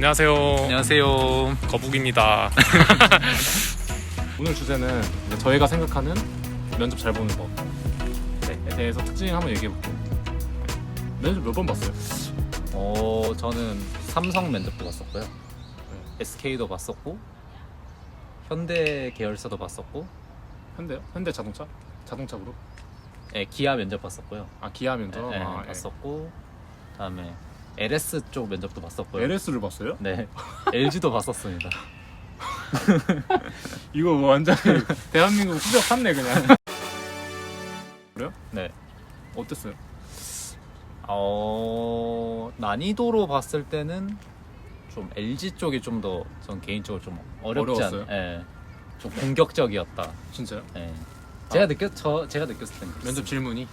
안녕하세요. 안녕하세요. 거북입니다. 오늘 주제는 이제 저희가 생각하는 면접 잘 보는 법에 대해서 특징 한번 얘기해 볼게요. 면접 몇 번 봤어요? 어, 저는 삼성 면접도 봤었고요. SK도 봤었고, 현대 계열사도 봤었고, 현대요? 현대 자동차? 자동차 그룹? 예, 기아 면접 봤었고요. 아 기아 면접? 예, 예, 아, 예. 봤었고, 다음에 LS 쪽 면접도 봤었고요. LS를 봤어요? 네, LG도 봤었습니다. 이거 뭐 완전 대한민국 후벼 팠네 그냥. 그래요? 네. 어땠어요? 어, 난이도로 봤을 때는 좀 LG 쪽이 좀 더 전 개인적으로 좀 어렵지 않, 어려웠어요? 예, 좀 공격적이었다. 진짜요? 예. 제가 느꼈 저 제가 느꼈을 때는 그랬어요. 면접 질문이?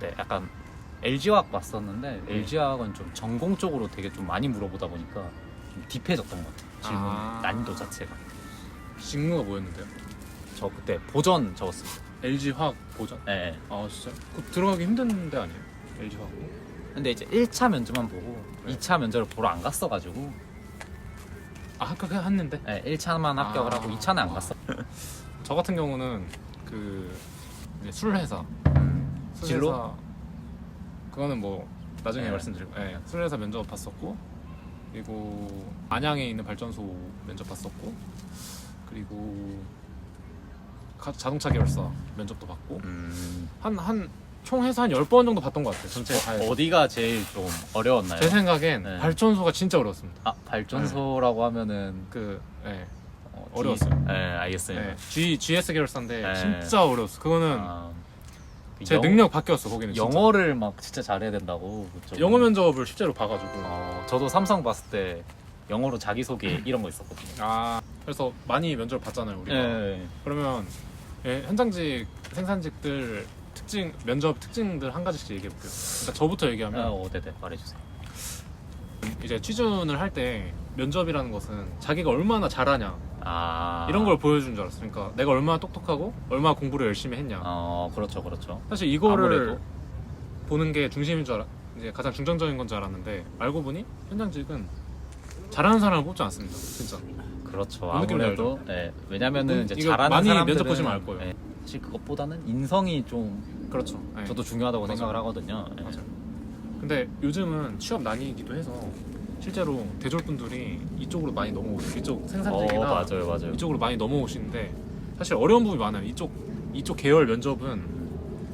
네, 약간 LG화학 봤었는데 네. LG화학은 좀 전공 쪽으로 되게 좀 많이 물어보다 보니까 좀 딥해졌던 것 같아요. 질문 아. 난이도 자체가. 직무가 뭐였는데요? 저 그때 보전 적었어요. LG 화학 보전? 네. 네. 아 진짜? 그 들어가기 힘든 데 아니에요? LG 화학? 근데 이제 1차 면접만 보고 네. 2차 면접을 보러 안 갔어가지고 아 합격했는데? 네, 1차만 합격을 아. 하고 2차는 안 갔어. 저 같은 경우는 그 이제 술 회사 술 진로? 그거는 뭐 나중에 네. 말씀드리고 예, 술 회사 면접 봤었고 그리고 안양에 있는 발전소 면접 봤었고 그리고 가- 자동차 계열사 면접도 봤고 음, 한 한 총 해서 한 10번 정도 봤던 것 같아요 전체 다 해서. 어디가 제일 좀 어려웠나요? 제 생각엔 네. 발전소가 진짜 어려웠습니다 아 발전소라고 하면은 그 예, 어, 어려웠어요. 네, 알겠어요. 예, G, GS 계열사인데 네. 진짜 어려웠어 그거는 아, 그 제 영- 능력 바뀌었어 거기는 진짜. 영어를 막 진짜 잘해야 된다고. 그쪽은. 영어 면접을 실제로 봐가지고 어, 저도 삼성 봤을 때 영어로 자기 소개 이런 거 있었거든요. 아 그래서 많이 면접을 봤잖아요 우리가 예. 그러면 예, 현장직 생산직들 특징 면접 특징들 한 가지씩 얘기해 볼게요 일단 저부터 얘기하면 아, 어, 네네 말해주세요. 이제 취준을 할 때 면접이라는 것은 자기가 얼마나 잘하냐 아 이런 걸 보여주는 줄 알았어 그러니까 내가 얼마나 똑똑하고 얼마나 공부를 열심히 했냐 어 그렇죠 그렇죠. 사실 이거를 아무래도. 보는 게 중심인 줄 알아 이제 가장 중점적인 건 줄 알았는데 알고 보니 현장직은 잘하는 사람을 뽑지 않습니다 진짜 그렇죠. 뭔 느낌인지 아무래도 예, 왜냐면은 이제 이거 잘하는 많이 사람들은 면접 보시면 알 거예요. 예, 사실 그것보다는 인성이 좀 그렇죠 예. 저도 중요하다고 맞아요. 생각을 하거든요. 예. 맞아요. 근데 요즘은 취업 난이기도 해서 실제로 대졸분들이 이쪽으로 많이 넘어오세요. 이쪽 어 생산직이나 맞아요 맞아요. 이쪽으로 많이 넘어오시는데 사실 어려운 부분이 많아요. 이쪽 이쪽 계열 면접은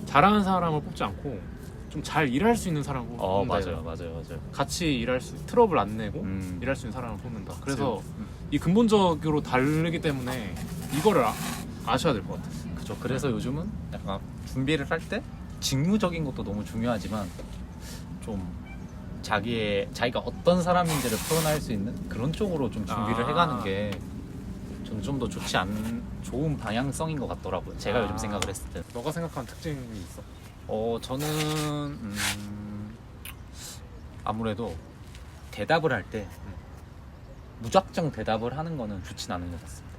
잘하는 사람을 뽑지 않고 좀 잘 일할 수 있는 사람을 뽑는다. 어 맞아요 맞아요 맞아요. 같이 일할 수 트러블 안 내고 음. 일할 수 있는 사람을 뽑는다. 그래서 음. 이 근본적으로 다르기 때문에 이거를 아, 아셔야 될 것 같아요. 그죠. 그래서 요즘은 약간 준비를 할 때 직무적인 것도 너무 중요하지만 좀 자기의 자기가 어떤 사람인지를 표현할 수 있는 그런 쪽으로 좀 준비를 아. 해가는 게 저는 좀 더 좋지 않 좋은 방향성인 것 같더라고요. 제가 아. 요즘 생각을 했을 때. 너가 생각하는 특징이 있어? 어 저는 음, 아무래도 대답을 할 때 무작정 대답을 하는 거는 좋진 않은 것 같습니다.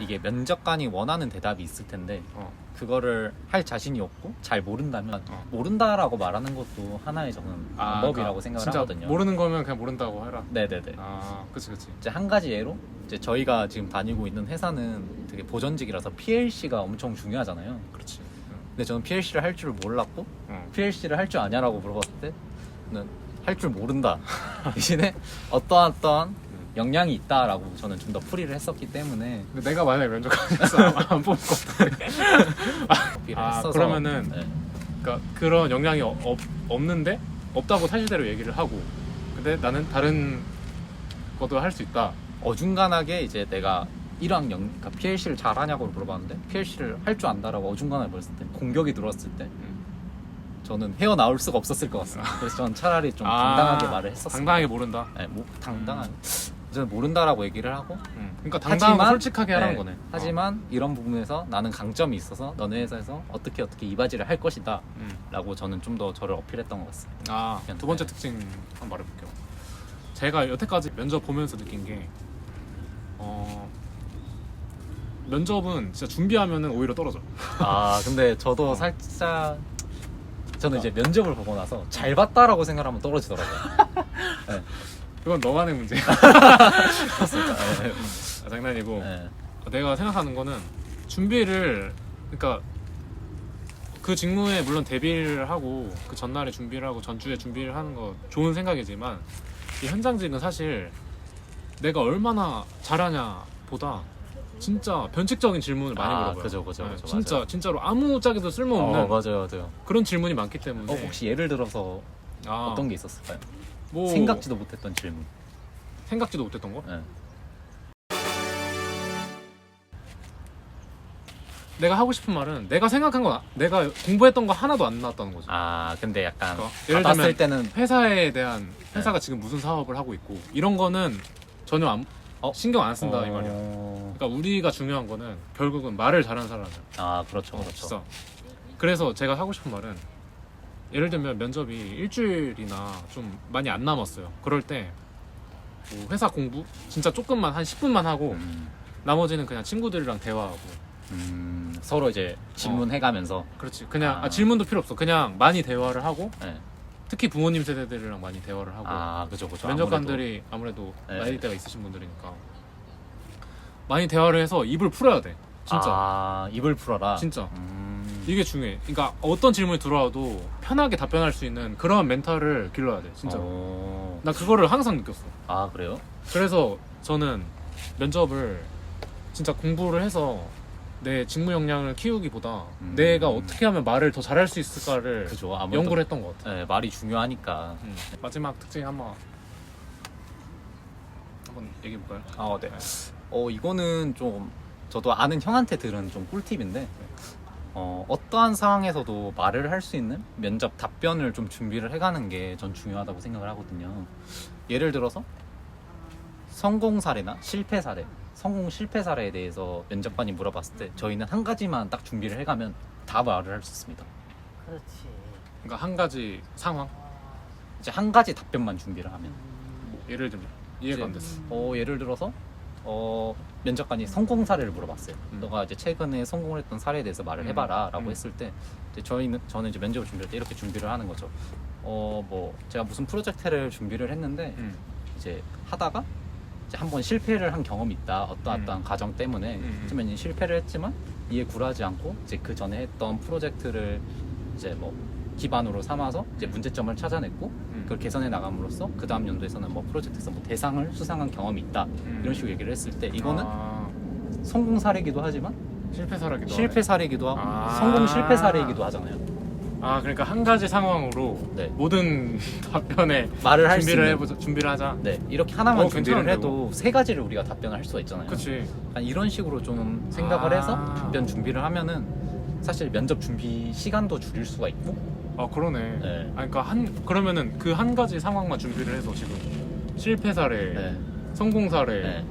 이게 면접관이 원하는 대답이 있을 텐데 어. 그거를 할 자신이 없고 잘 모른다면 어. 모른다라고 말하는 것도 하나의 저는 방법이라고 그러니까 생각을 진짜 하거든요. 모르는 거면 그냥 모른다고 해라. 네네네. 아, 그치 그치. 이제 한 가지 예로 이제 저희가 지금 다니고 있는 회사는 되게 보전직이라서 PLC가 엄청 중요하잖아요. 그렇지. 근데 저는 PLC를 할 줄 몰랐고 어. PLC를 할 줄 아냐라고 물어봤을 때는 할 줄 모른다. 대신에 어떠한 어떠한 역량이 있다라고 저는 좀 더 풀이를 했었기 때문에 근데 내가 만약에 면접관에서 안 뽑을 것 같아. 아, 했어서 그러면은 네. 그러니까 그런 어- 없, 없는데 없다고 사실대로 얘기를 하고 근데 나는 다른 것도 할 수 있다. 어중간하게 이제 내가 이러한 영, 그러니까 PLC를 잘하냐고 물어봤는데 PLC를 할 줄 안다라고 어중간하게 물었을 때 공격이 들어왔을 때 저는 헤어 나올 수가 없었을 것 같습니다. 그래서 저는 차라리 좀 아, 당당하게 말을 했었어요. 당당하게 모른다. 네, 뭐 당당하 게. 저는 모른다라고 얘기를 하고 음. 그러니까 당당하고 하지만- 솔직하게 하라는 네, 거네. 하지만 이런 부분에서 나는 강점이 있어서 너네 회사에서 어떻게 어떻게 이 바지를 할 것이다 어. 음. 라고 저는 좀 더 저를 어필했던 것 같습니다. 아, 두 번째 네. 특징 한번 말해볼게요. 제가 여태까지 면접 보면서 느낀 게, 어, 면접은 진짜 준비하면은 오히려 떨어져. 아 근데 저도 살짝 저는 이제 면접을 보고 나서 잘 봤다라고 생각하면 떨어지더라고요. 네. 그건 너만의 문제야. 네. 아, 장난이고 네. 내가 생각하는 거는 준비를 그러니까 그 직무에 물론 데뷔를 하고 그 전날에 준비를 하고 전주에 준비를 하는 거 좋은 생각이지만 이 현장직은 사실 내가 얼마나 잘하냐 보다 진짜 변칙적인 질문을 많이 아, 물어봐요. 그죠, 그죠, 네, 그죠, 진짜 맞아요. 진짜로 아무 짝에도 쓸모없는 어, 맞아요, 맞아요. 그런 질문이 많기 때문에 어, 혹시 예를 들어서 아, 어떤 게 있었을까요? 뭐 생각지도 못했던 질문. 생각지도 못했던 거? 네. 내가 하고 싶은 말은 내가 생각한 거 내가 공부했던 거 하나도 안 나왔다는 거죠. 아, 근데 약간 그러니까 예를 받았을 들면 때는 회사에 대한 회사가 네. 지금 무슨 사업을 하고 있고 이런 거는 전혀 안, 어? 신경 안 쓴다 이 어, 말이야. 그러니까 우리가 중요한 거는 결국은 말을 잘하는 사람이야. 아, 그렇죠, 어, 그렇죠. 진짜. 그래서 제가 하고 싶은 말은 예를 들면 면접이 일주일이나 좀 많이 안 남았어요. 그럴 때뭐 회사 공부? 진짜 조금만 한 10분만 하고 음, 나머지는 그냥 친구들이랑 대화하고. 음, 서로 이제 질문해가면서. 그렇지. 그냥 아. 아, 질문도 필요 없어. 그냥 많이 대화를 하고 네. 특히 부모님 세대들이랑 많이 대화를 하고. 아, 그죠, 그죠. 면접관들이 아무래도, 네. 나이대가 있으신 분들이니까. 많이 대화를 해서 입을 풀어야 돼. 진짜. 아, 입을 풀어라. 진짜. 음, 이게 중요해 그러니까 어떤 질문이 들어와도 편하게 답변할 수 있는 그런 멘탈을 길러야 돼 진짜 로 어, 나 그거를 항상 느꼈어 아, 그래요? 그래서 저는 면접을 진짜 공부를 해서 내 직무 역량을 키우기보다 음. 내가 어떻게 하면 말을 더 잘할 수 있을까를 그죠. 아무래도 연구를 했던 것 같아 네, 말이 중요하니까. 음. 마지막 특징 한번 한번 얘기해 볼까요? 아, 네. 어, 이거는 좀 저도 아는 형한테 들은 좀 꿀팁인데 어, 어떠한 상황에서도 말을 할 수 있는 면접 답변을 좀 준비를 해가는 게 전 중요하다고 생각을 하거든요. 예를 들어서 성공 사례나 실패 사례, 성공 실패 사례에 대해서 면접관이 물어봤을 때 저희는 한 가지만 딱 준비를 해가면 다 말을 할 수 있습니다. 그렇지. 그러니까 한 가지 상황 이제 한 가지 답변만 준비를 하면 뭐 예를 들면 이해가 안 됐어 어, 예를 들어서 어, 면접관이 성공 사례를 물어봤어요. 음. 너가 이제 최근에 성공을 했던 사례에 대해서 말을 음. 해봐라라고 음. 했을 때 이제 저희는 저는 이제 면접을 준비할 때 이렇게 준비를 하는 거죠. 어, 뭐 제가 무슨 프로젝트를 준비를 했는데 음. 이제 하다가 이제 한번 실패를 한 경험이 있다. 어떠어떠한 음. 과정 때문에 음. 하지만 이제 실패를 했지만 이에 굴하지 않고 이제 그 전에 했던 프로젝트를 이제 뭐 기반으로 삼아서 이제 문제점을 찾아냈고 음. 그걸 개선해 나감으로써 그 다음 연도에서는 뭐 프로젝트에서 뭐 대상을 수상한 경험이 있다 음. 이런 식으로 얘기를 했을 때 이거는 아, 성공 사례이기도 하지만 실패 사례기도 실패 하네. 사례이기도 하고 아. 성공 실패 사례이기도 하잖아요. 아 그러니까 한 가지 상황으로 네. 모든 답변에 말을 할 수 준비를 있는 해보자 준비를 하자 네 이렇게 하나만 어, 준비를 괜찮은데, 해도 세 가지를 우리가 답변을 할 수가 있잖아요. 그치 약간 이런 식으로 좀 생각을 아. 해서 답변 준비를 하면은 사실 면접 준비 시간도 줄일 수가 있고 아 그러네 네. 아 그러니까 한 그러면은 그 한 가지 상황만 준비를 해서 지금 실패 사례 네. 성공 사례 네.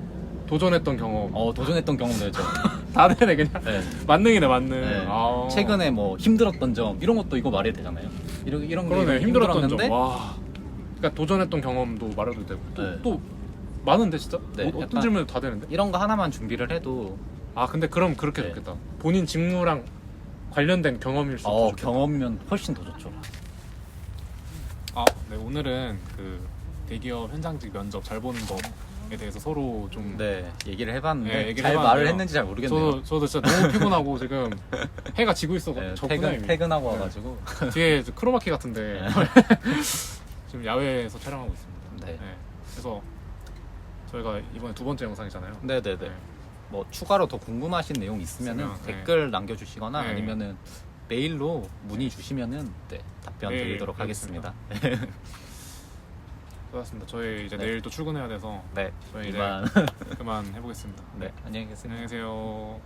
도전했던 경험 어 도전했던 경험도 있죠. 다 되네 그냥 네. 만능이네 만능 네. 아. 최근에 뭐 힘들었던 점 이런 것도 이거 말해도 되잖아요. 이런 이런 게 그러네 힘들었던 힘들었는데 점 와 그러니까 도전했던 경험도 말해도 되고 또, 네. 또 많은데 진짜 네, 어, 약간- 질문도 다 되는데 이런 거 하나만 준비를 해도 아 근데 그럼 그렇게 네. 좋겠다 본인 직무랑 관련된 경험일수록 더 어, 좋겠다. 경험이면 훨씬 더 좋죠. 아, 네 오늘은 그 대기업 현장직 면접 잘 보는 법에 대해서 서로 좀 네 얘기를 해봤는데 네, 얘기를 잘 해봤는데요. 말을 했는지 잘 모르겠네요. 저도 저도 진짜 너무 피곤하고 지금 해가 지고 있어 네, 퇴근 퇴근하고 네. 와가지고 뒤에 저 크로마키 같은데 네. 지금 야외에서 촬영하고 있습니다. 네. 네. 그래서 저희가 이번에 두 번째 영상이잖아요. 네네네. 네. 뭐 추가로 더 궁금하신 내용 있으면은 있으면, 네. 댓글 남겨주시거나 네. 아니면은 메일로 문의 주시면은 네, 답변 네, 드리도록 알겠습니다. 하겠습니다. 수고하셨습니다. 저희 이제 네. 내일 또 출근해야 돼서 네, 저희 이제 이만 그만 해보겠습니다. 네 안녕히 계세요. 안녕히 계세요.